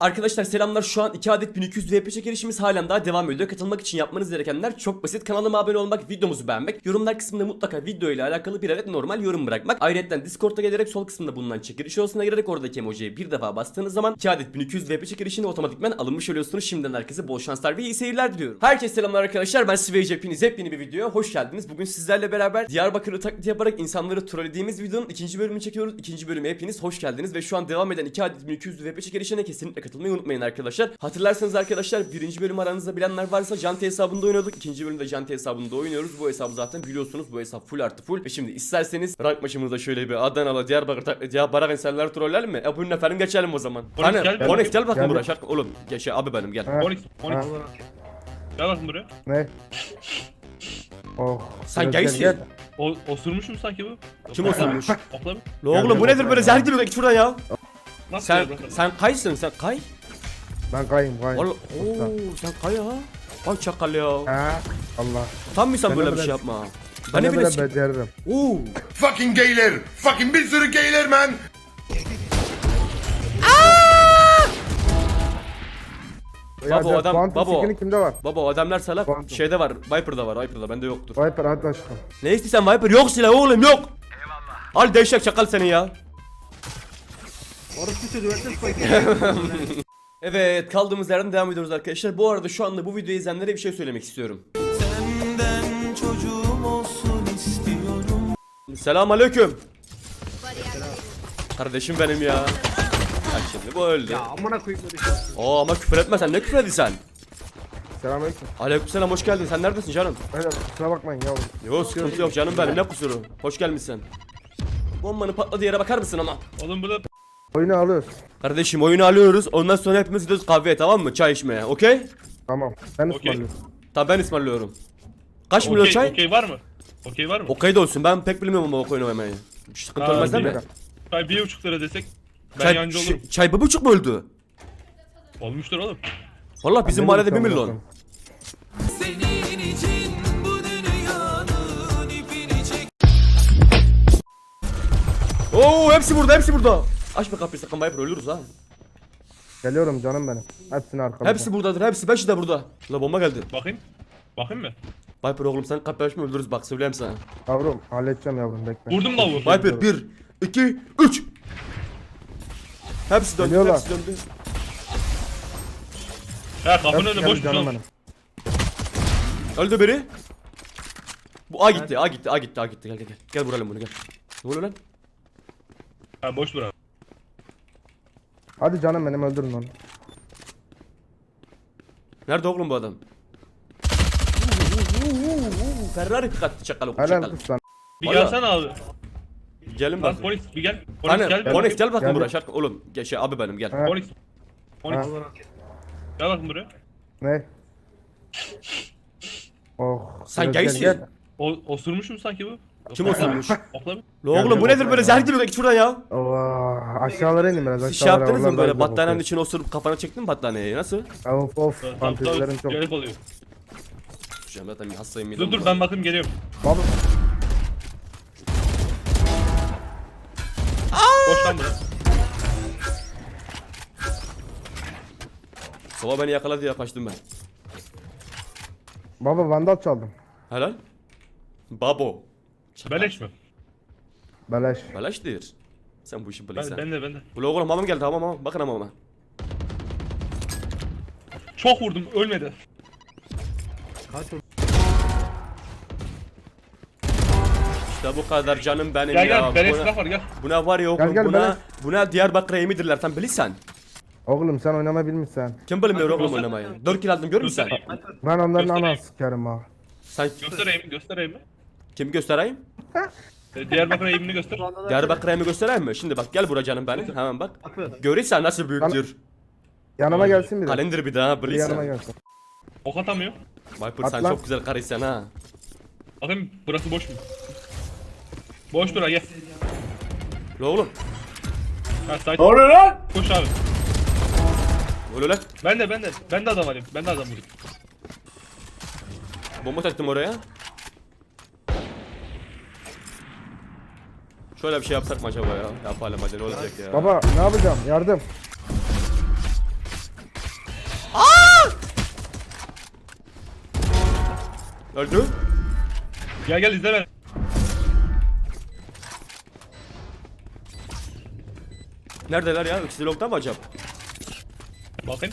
Arkadaşlar selamlar şu an 2 adet 1200 VP çekilişimiz halen daha devam ediyor. Katılmak için yapmanız gerekenler çok basit. Kanalıma abone olmak, videomuzu beğenmek, yorumlar kısmında mutlaka video ile alakalı bir adet normal yorum bırakmak. Ayrıca Discord'a gelerek sol kısmında bulunan çekiliş odasına girerek oradaki emojiye bir defa bastığınız zaman 2 adet 1200 VP çekilişini otomatikmen alınmış oluyorsunuz. Şimdiden herkese bol şanslar ve iyi seyirler diliyorum. Herkese selamlar arkadaşlar ben Svage hepiniz hepyeni bir videoya hoş geldiniz. Bugün sizlerle beraber Diyarbakır'ı taklit yaparak insanları trollediğimiz videonun ikinci bölümünü çekiyoruz. İkinci bölüme hepiniz hoş geldiniz ve şu an devam eden 2 adet 1200 VP çekilişine kesinlikle katılmayı unutmayın arkadaşlar. Hatırlarsanız arkadaşlar birinci bölüm aranızda bilenler varsa Janti hesabında oynuyorduk. İkinci bölümde Janti hesabında oynuyoruz. Bu hesabı zaten biliyorsunuz. Bu hesap full artı full. Ve şimdi isterseniz rank maçımızda şöyle bir Adanalı Diyarbakır taklit ya barak insanlar trollerim mi? E buyurun efendim geçelim o zaman. Hani gel, Polis gel bakın buraya şarkı. Oğlum geç abi benim gel. Ha, Onyx. Ha. Gel bakın buraya. Ne? Oh. Sen gel, gaysin. gel. O, osurmuş mu sanki bu? Kim osurmuş? Okla mı? La oğlum bu nedir böyle zehir gibi git şuradan ya. Nasıl Sen ya bırakın? sen kaysın sen kay. Ben kayayım kayayım. Vallahi ooo sen kay ha. Ay çakal ya. Ha? Allah. Tam mı sen böyle bir şey böyle- yapma? Ben ne bileyim. beceririm. Oo. Fucking gayler. Fucking bir sürü gayler man. Baba, Ya, adam- Quantum baba. skin'i kimde var? Baba o adamlar salak. Quantum. Şeyde var. Viper'da var. Viper'da bende yoktur. Viper hadi aşkım. Ne istiyorsan Viper yok silah oğlum yok. Al değişik çakal seni ya. evet kaldığımız yerden devam ediyoruz arkadaşlar. Bu arada şu anda bu videoyu izleyenlere bir şey söylemek istiyorum. Senden çocuğum olsun istiyorum. Selam aleyküm. Kardeşim benim ya. Bak şimdi bu öldü. Ya amına koyayım Oo ama küfür etme sen ne küfür ediyorsun? Selamünaleyküm. Aleykümselam hoş geldin. Sen neredesin canım? Öyle kusura bakmayın yavrum. Yok sıkıntı yok canım benim ne kusuru. Hoş gelmişsin. Bombanın patladığı yere bakar mısın ama? Oğlum burada Oyunu alıyoruz. Kardeşim oyunu alıyoruz. Ondan sonra hepimiz gidiyoruz kahveye tamam mı? Çay içmeye. Okey? Tamam. Ben Okey. ısmarlıyorum. Tabii ben ısmarlıyorum. Kaç milyon okey, çay? okey var mı? Okey var mı? Okey de olsun. Ben pek bilmiyorum ama oyun oynamayı. Sıkıntı olmaz değil mi? bir- Çay bir buçuk lira desek ben Çay, yancı olurum. ş- çay bir buçuk mu öldü? Olmuştur oğlum. Valla bizim mahallede bir milyon. Senin için bu dünyanın ipini çek. Oo hepsi burada hepsi burada. Açma kapıyı sakın Viper ölürüz ha. Geliyorum canım benim. Hepsini arkamda. Hepsi buradadır hepsi beşi de burada. La bomba geldi. Bakayım. Bakayım mı? Viper oğlum sen kapıyı açma öldürürüz bak söyleyeyim sana. Yavrum halledeceğim yavrum bekle. Vurdum lavuğu. Viper 1, 2, 3. Hepsi döndü Geliyorlar. hepsi döndü. Ha kapının önü boş canım benim. Öldü biri. Bu A gitti A gitti A gitti A gitti gel gel gel. Gel vuralım bunu gel. Ne oluyor lan? Ha boş bırak. Hadi canım benim öldürün onu. Nerede oğlum bu adam? Ferrari kattı çakal okul Helal kız. Bir Valla. gelsene abi. Gelin Lan bak. polis bir gel. Polis Hani gel. Polis gel bakın Gel. buraya şarkı oğlum. Gel şey abi benim gel. Ha. Polis. Polis. Ha. Gel bakın buraya. Ne? Oh. Sen gaysin. O, osurmuş mu sanki bu? Kim? Okla mı? La oğlum bu nedir böyle zehir gibi git şuradan ya. Allah. Aşağılara inin biraz. Siz şey aşağılara, yaptınız mı böyle battaniyenin içine osurup kafana çektin mi battaniyeyi nasıl? Of of. Tamam, çok. Gerek oluyor. Hocam zaten bir hastayım. Dur dur ben bakayım geliyorum. Baba. Boş lan burası. Sabah beni yakaladı ya kaçtım ben. Baba vandal çaldım. Helal. Babo. Beleş mi? Beleş. Belaştır. Sen bu işi Ben, bilirsen. ben de ben de. Ula oğlum mamam geldi tamam tamam. Bakın ama Çok vurdum ölmedi. İşte bu kadar canım benim Gel ya. gel beleş ne- silah var gel. Buna var ya oğlum Gel, gel, buna, beleş. buna Diyarbakır eğimidirler sen bilirsen. Oğlum sen oynama bilmişsen. Kim bilmiyor oğlum oynamayı? 4 kill aldım görür müsün. Ben onların anasını sikerim ha. Sen Göstereyim? Göstereyim mi? Kimi göstereyim? E, Diyarbakır eğimini göster. Diyarbakır eğimi göstereyim mi? Şimdi bak gel buraya canım benim. Hemen bak. Görürsen nasıl büyüktür. Yanıma gelsin biri. Kalender bir daha Biri yanıma bilirsen. gelsin. Ok atamıyor. Viper sen çok güzel karıysan ha. Bakayım burası boş mu? Boş dur ha gel. La oğlum. Ha site. Lan? Koş abi. Ne oluyor lan? Ben de ben de. Ben de adam alayım. Ben de adam vurayım. Bomba taktım oraya. Şöyle bir şey yapsak mı acaba ya? Yapalım hadi ne olacak ya? Baba ne yapacağım? Yardım. Aa! Öldü. Gel gel izle beni. Neredeler ya? İkisi logda mı acaba? Bakın.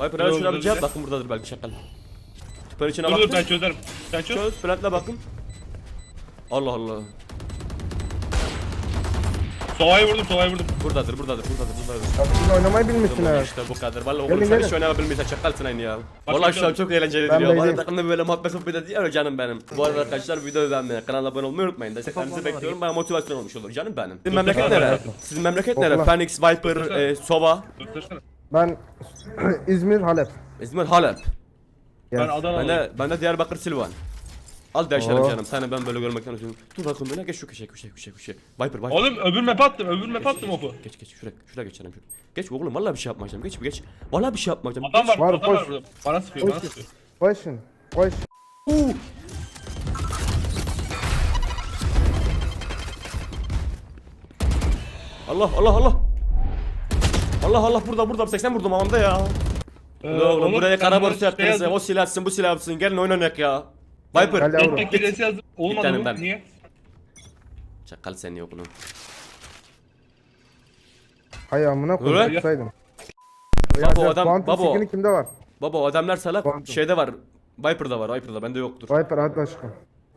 Viper hala Yok, şuna bir cevap bakın buradadır belki şakal. Tüper içine Dur dur ben çözerim. Sen çöz. Çöz plantla bakın. Allah Allah. Sovayı vurdum sovayı vurdum. Buradadır buradadır buradadır buradadır. Ya siz oynamayı bilmişsin Tamam ha. işte bu kadar. Vallahi Gelin, oğlum sen gelin. hiç oynayabilmişsin çakalsın aynı ya. Vallahi şu an çok eğlenceli Ben diyor. Bana beyleyim. takımda böyle muhabbet sohbet ediyor ya canım benim. Bu arada arkadaşlar videoyu beğenmeyi, kanala abone olmayı unutmayın. Desteklerinizi bekliyorum. Bana motivasyon olmuş olur canım benim. Sizin memleket nere? Sizin memleket nere? Phoenix, Viper, e, Sova. Ben İzmir Halep. İzmir, Halep. Ben Yes. Ben Adana'lıyım. de, ben de Diyarbakır, Silvan. Al değişelim Oo. canım. Seni ben böyle görmekten üzüldüm. Dur bakın böyle geç şu köşeye köşeye köşeye köşeye. Viper Viper. Oğlum öbür map attım öbür map attım oku. Geç geç şuraya şuraya geçelim şuraya. Geç oğlum vallahi bir şey yapmayacağım. Geç geç. Vallahi bir şey yapmayacağım. Adam var, Var, adam var koş. burada. Bana sıkıyor, bana sıkıyor. Koşun. Koş. Uuu. Allah Allah Allah. Allah Allah burada burada 80 vurdum amanda ya. Ee, oğlum, oğlum, buraya kara borsa şey yaptınız ya. O silah atsın bu silah atsın. Gelin oynanak ya. Viper. Gel yavrum. Yazdım. Olmadı tane mı? ben. Niye? Çakal sen yok bunu. Hay amına Öyle. koyayım. Tutsaydım. Baba, adam- Quantum baba skin'i kimde var? Baba o adamlar salak. Quantum. Şeyde var. Viper'da var. Viper'da bende yoktur. Viper hadi aşkım.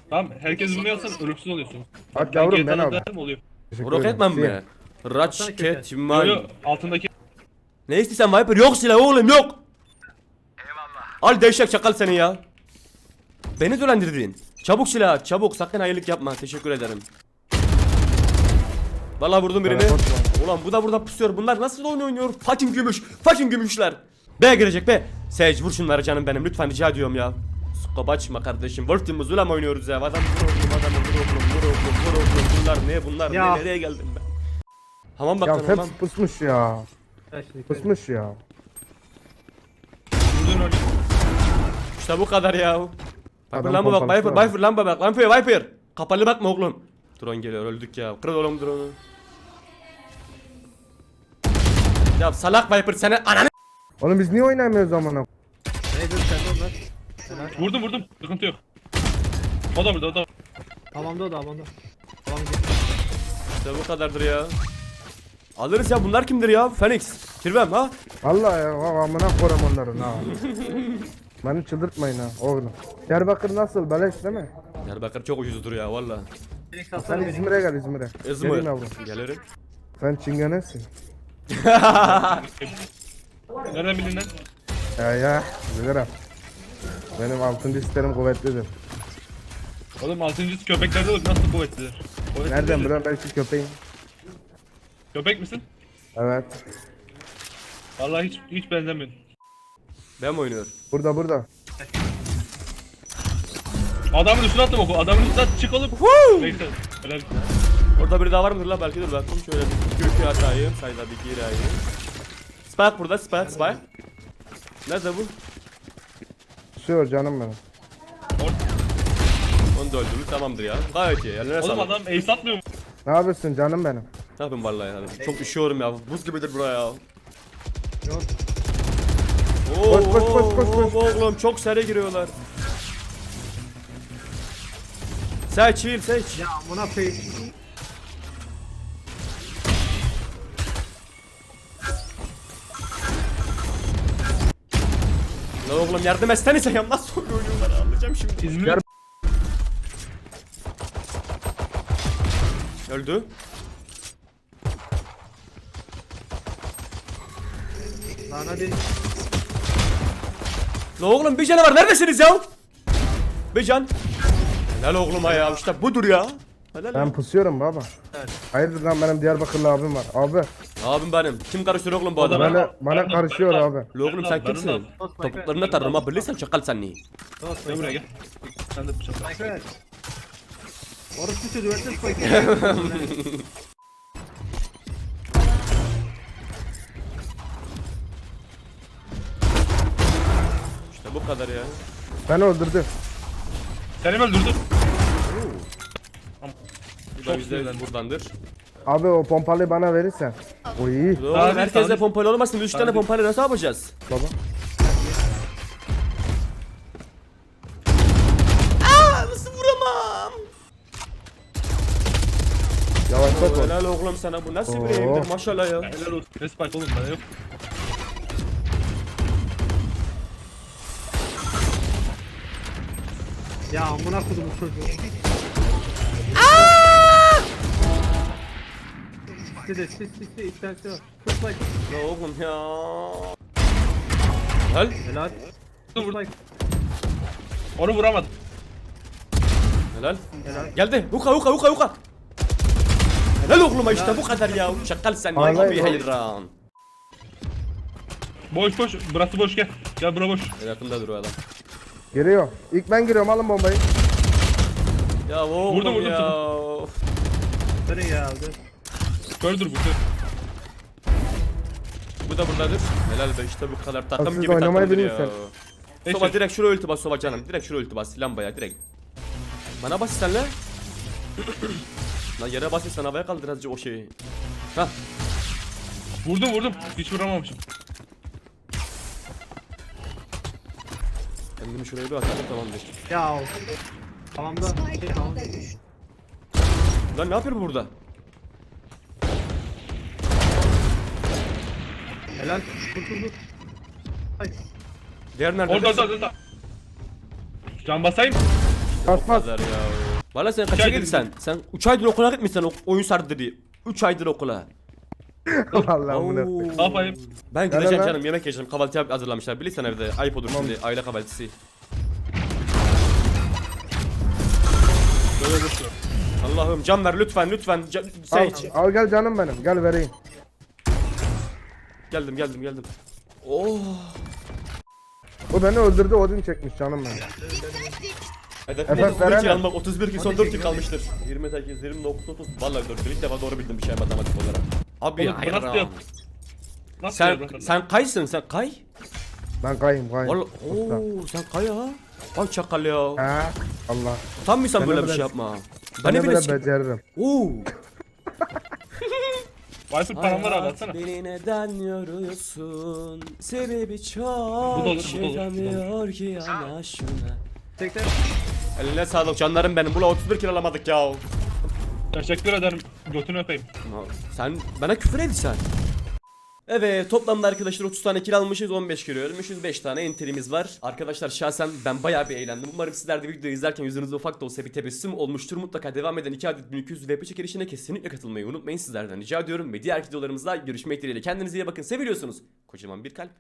Tamam herkes bunu yazsan ölümsüz oluyorsun. Hadi yavrum ben GTA'da al. derim oluyor. Teşekkür Rocketman ederim. mi? Rocketman. Yo yo altındaki Ne istiyorsan Viper? Yok silah oğlum yok. Eyvallah. Al değişik çakal seni ya. Beni dolandırdın. Çabuk silah çabuk sakın hayırlık yapma teşekkür ederim. Vallahi vurdum birini. Ulan bu da burada pusuyor. Bunlar nasıl oyun oynuyor? Fucking gümüş. Fucking gümüşler. B girecek be. Sage vur şunları canım benim. Lütfen rica ediyorum ya. Skop açma kardeşim. Wolf Team Zula mı oynuyoruz ya? Adam vur oğlum adamı vur oğlum vur oğlum vur oğlum. Bunlar ne bunlar Ya. ne nereye geldim ben? Hamam Ya bakalım hamam. hepsi pusmuş ya. Pusmuş ya. vurduğun öyle. İşte bu kadar ya. Viper Adam lamba bak pompalısı Viper var. Viper lamba bak Viper Viper. Kapalı bakma oğlum. Drone geliyor öldük ya. Kır oğlum drone'u. Ya salak Viper seni ananı Oğlum biz niye oynamıyoruz amına? Neydi sen onlar? Vurdum vurdum. Sıkıntı yok. O da burada o da. Hamamda o da hamamda. Tamam İşte bu kadardır ya. Alırız ya bunlar kimdir ya? Phoenix. Kirvem ha? Vallahi ya bak amına koyayım onların ha. Beni çıldırtmayın ha oğlum. Diyarbakır nasıl? Beleş değil mi? Diyarbakır çok ucuzdur ya valla. Sen İzmir'e gel İzmir'e. İzmir. Gelin yavrum. Gelirim. Sen çingenesin. Nereden bildin lan? Ya ya bilirim. Benim altın listerim kuvvetlidir. Oğlum 6. köpeklerde bak nasıl kuvvetlidir. Kuvvetli Nereden biliyorum belki köpeğim. Köpek misin? Evet. Vallahi hiç hiç benzemiyorsun. Ben mi oynuyorum? Burada burada. Adamın üstüne attım oku. Adamın üstüne at çık oğlum. Neyse. Helal. Orada biri daha var mıdır la? Belki dur bakayım şöyle bir iki atayım. Sayda bir gireyim. Spike burada Spike Spike. Nerede bu? Sür canım benim. Onu da öldürdük tamamdır ya. Gayet iyi. Eline Oğlum adam ace atmıyor mu? Ne yapıyorsun canım benim? Ne yapayım vallahi abi. Çok üşüyorum ya. Buz gibidir buraya ya. Yok. Oo, Koş, koş, koş, koş, koş. Oğlum çok seri giriyorlar. Seç, chill, seç. Ya buna pay. Lan oğlum yardım etsenize ya nasıl oynuyorlar anlayacağım şimdi. İzmir. Öldü. Lan hadi. Lan oğlum bir canavar neredesiniz ya? Bir can. Helal oğluma ya işte budur ya. Helal Ben ya. pusuyorum baba. Hayırdır lan benim Diyarbakırlı abim var. Abi Abim benim. Kim karıştırıyor oğlum bu adamı? Ben- bana, bana karışıyor ben- abi. Lan oğlum sen kimsin? Topuklarını atarım ha bilirsen çakal sen niye? Gel buraya gel. Sen de bıçak. Evet. Orası çocuğu öyle İşte bu kadar ya. Ben öldürdüm. Seni öldürdüm. Bu da Çok bizde sinirlendim. buradandır. Abi o pompalıyı bana verirsen. O iyi. Doğru. Abi, Herkese abi. pompalı olmasın. 3 tane Abi. pompalı nasıl yapacağız? Baba. Nasıl vuramam? Yavaşlat o. Helal oğlum sana bu nasıl bir Oo. evdir maşallah ya. Helal olsun. Ne spike oğlum bana yok. Ya amına kodum bu çocuğu. Size siz siz siz isterse var. Full spike. Ya oğlum ya. Helal. Helal. Vur. spike. Onu vuramadım. Helal. Helal. Geldi. Huka huka huka huka. Helal oğluma işte bu kadar ya. Şakal sen ya. Vallahi Abi bu- hayran. Boş boş. Burası boş gel. Gel bura boş. Yakında duruyor adam. Giriyor. İlk ben giriyorum alın bombayı. Ya oğlum Vurdum, vurdum, ya. Nereye geldi? Kördür bu kör. Bu da buradadır. Helal be işte bu kadar takım siz gibi oynamayı takımdır ya. bilmiyorsun. Soba Neyse. direkt şuraya ulti bas soba canım. Direkt şuraya ulti bas lambaya direkt. Bana bas sen lan. Lan yere bas sen havaya kaldır azıcık o şeyi. Hah. Vurdum vurdum. Hiç vuramamışım. Kendimi şuraya bir atalım tamamdır. Ya. Tamam da. Şey tamam. Lan ne yapıyor bu burada? Helal. Ay. Diğer nerede? Orada orada orada. Can basayım. Basmaz. Ya. Sen kaça gidiyorsun sen? Sen 3 aydır okula gitmişsin o- oyun sardı diye. 3 aydır okula. Vallahi. Ne yapayım? Ben Gel gideceğim lan. canım yemek yiyeceğim kahvaltı yap- hazırlamışlar bilirsen evde ayıp olur şimdi aile kahvaltısı. Böyle ver. Allah'ım can ver lütfen lütfen can, Al, Sage. al gel canım benim. Gel vereyim. Geldim geldim geldim. Oh. O beni öldürdü Odin çekmiş canım benim. Efendim, 31 kill veremem. almak 31 kill son 4 kill kalmıştır. 28 29 Vallahi 4 ilk defa doğru bildim bir şey matematik olarak. Abi Oğlum, hayran. yap- Nasıl Sen yapıyorsun? sen kaysın sen kay? Ben kayayım kayayım. Vallahi ooo sen kay ha. Ay çakal ya. Ha? Allah. Tam mı sen Ben böyle bir böyle- şey yapma? Ben ne böyle bileyim. beceririm. Oo. Viper param var abi atsana. beni neden yoruyorsun? Sebebi Bu çok da olur, bu da olur, bu da çıkamıyor ki yana şuna. Tekrar. Eline sağlık canlarım benim. Bula 31 kill alamadık ya. Teşekkür ederim. Götünü öpeyim. Sen bana küfür edin Evet toplamda arkadaşlar 30 tane kill almışız 15 kilo ölmüşüz 5 tane enterimiz var. Arkadaşlar şahsen ben bayağı bir eğlendim. Umarım sizler de videoyu izlerken yüzünüzde ufak da olsa bir tebessüm olmuştur. Mutlaka devam eden 2 adet 1200 VP çekilişine kesinlikle katılmayı unutmayın. Sizlerden rica ediyorum ve diğer videolarımızda görüşmek dileğiyle. Kendinize iyi bakın. Seviyorsunuz Kocaman bir kalp